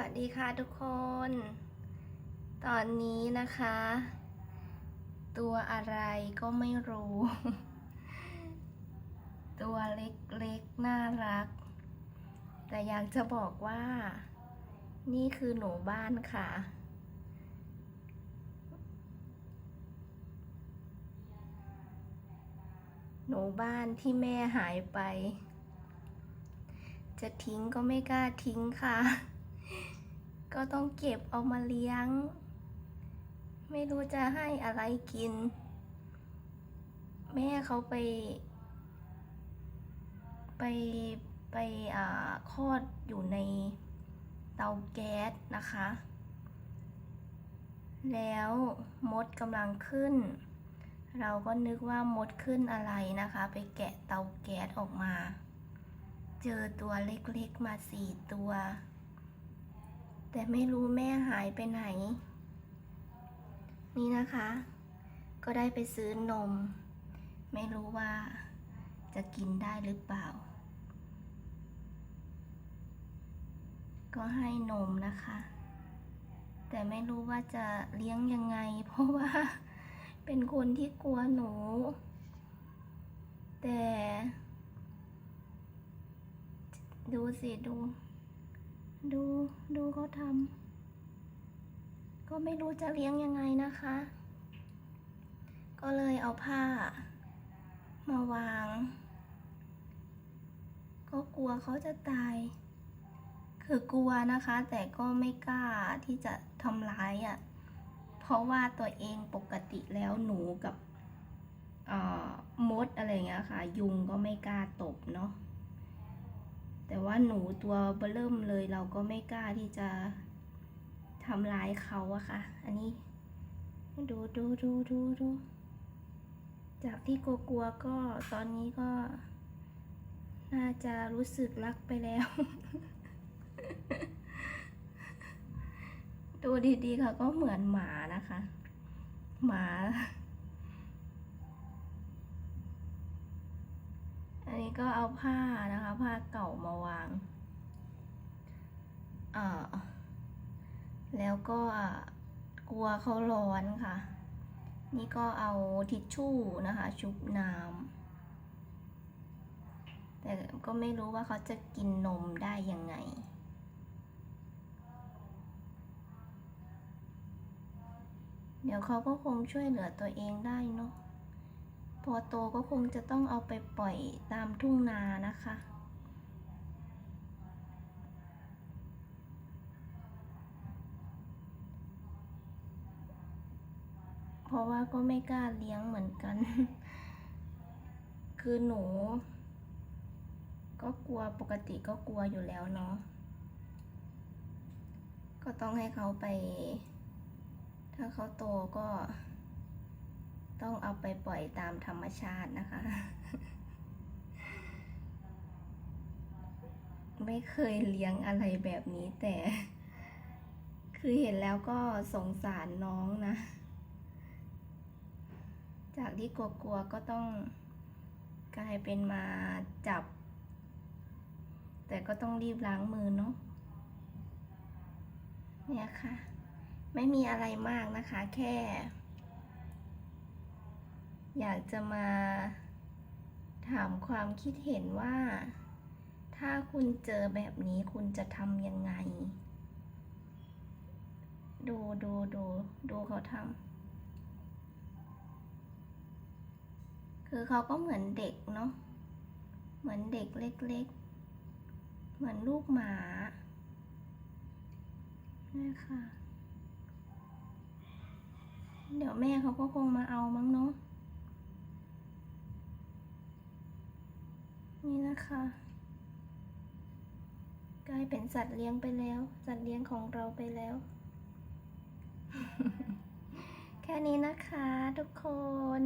วัสดีค่ะทุกคน ตอนนี้นะคะ ตัวอะไรก็ไม่รู้ ตัวเล็กๆ น่ารัก แต่อยากจะบอกว่า นี่คือหนูบ้านค่ะ หนูบ้านที่แม่หายไป จะทิ้งก็ไม่กล้าทิ้งค่ะ ก็ต้องเก็บเอามาเลี้ยง ไม่รู้จะให้อะไรกิน แม่เขาไป ไปไปอ่าคลอดอยู่ในเตาแก๊สนะคะ แล้วมดกำลังขึ้น เราก็นึกว่ามดขึ้นอะไรนะคะ ไปแกะเตาแก๊สออกมา เจอตัวเล็กๆมาสี่ตัว แต่ไม่รู้แม่หายไปไหน นี่นะคะ ก็ได้ไปซื้อนม ไม่รู้ว่าจะกินได้หรือเปล่า ก็ให้นมนะคะ แต่ไม่รู้ว่าจะเลี้ยงยังไง เพราะว่าเป็นคนที่กลัวหนู แต่ ดูสิดู ดูดูเขาทำก็ไม่รู้จะเลี้ยงยังไงนะคะ ก็เลยเอาผ้ามาวาง ก็กลัวเขาจะตาย คือกลัวนะคะ แต่ก็ไม่กล้าที่จะทำร้ายอะ่ะ เพราะว่าตัวเองปกติแล้วหนูกับมดอะไรเงี้ยค่ะ ยุงก็ไม่กล้าตบเนาะ แต่ว่าหนูตัวเบอเริ่มเลยเราก็ไม่กล้าที่จะทำร้ายเขาอะค่ะ อันนี้ ดูดูดูดูดูจากที่กลัวๆก็ตอนนี้ก็ น่าจะรู้สึกรักไปแล้ว ดูดีๆค่ะก็เหมือนหมานะคะ หมา อันนี้ก็เอาผ้านะคะ ผ้าเก่ามาวางอ่อแล้วก็กลัวเขาร้อนค่ะ นี่ก็เอาทิชชู่นะคะ ชุบน้ำแต่ก็ไม่รู้ว่าเขาจะกินนมได้ยังไงเดี๋ยวเขาก็คงช่วยเหลือตัวเองได้เนาะ พอโตก็คงจะต้องเอาไปปล่อยตามทุ่งนานะคะ เพราะว่าก็ไม่กล้าเลี้ยงเหมือนกัน คือหนู ก็กลัวปกติก็กลัวอยู่แล้วเนาะ ก็ต้องให้เขาไป ถ้าเขาโตก็ ต้องเอาไปปล่อยตามธรรมชาตินะคะ ไม่เคยเลี้ยงอะไรแบบนี้แต่ คือเห็นแล้วก็สงสารน้องนะ จากที่กลัวๆก็ต้องกลายเป็นมาจับ แต่ก็ต้องรีบล้างมือเนาะเนี่ยค่ะ ไม่มีอะไรมากนะคะ แค่ อยากจะมาถามความคิดเห็นว่า ถ้าคุณเจอแบบนี้คุณจะทำยังไง ดูดูดูดูเขาทำคือเขาก็เหมือนเด็กเนาะเหมือนเด็กเล็ก ๆ เหมือนลูกหมานี่ค่ะ เดี๋ยวแม่เขาก็คงมาเอามั้งเนาะ นี่นะคะ กลายเป็นสัตว์เลี้ยงไปแล้ว สัตว์เลี้ยงของเราไปแล้ว แค่นี้นะคะทุกคน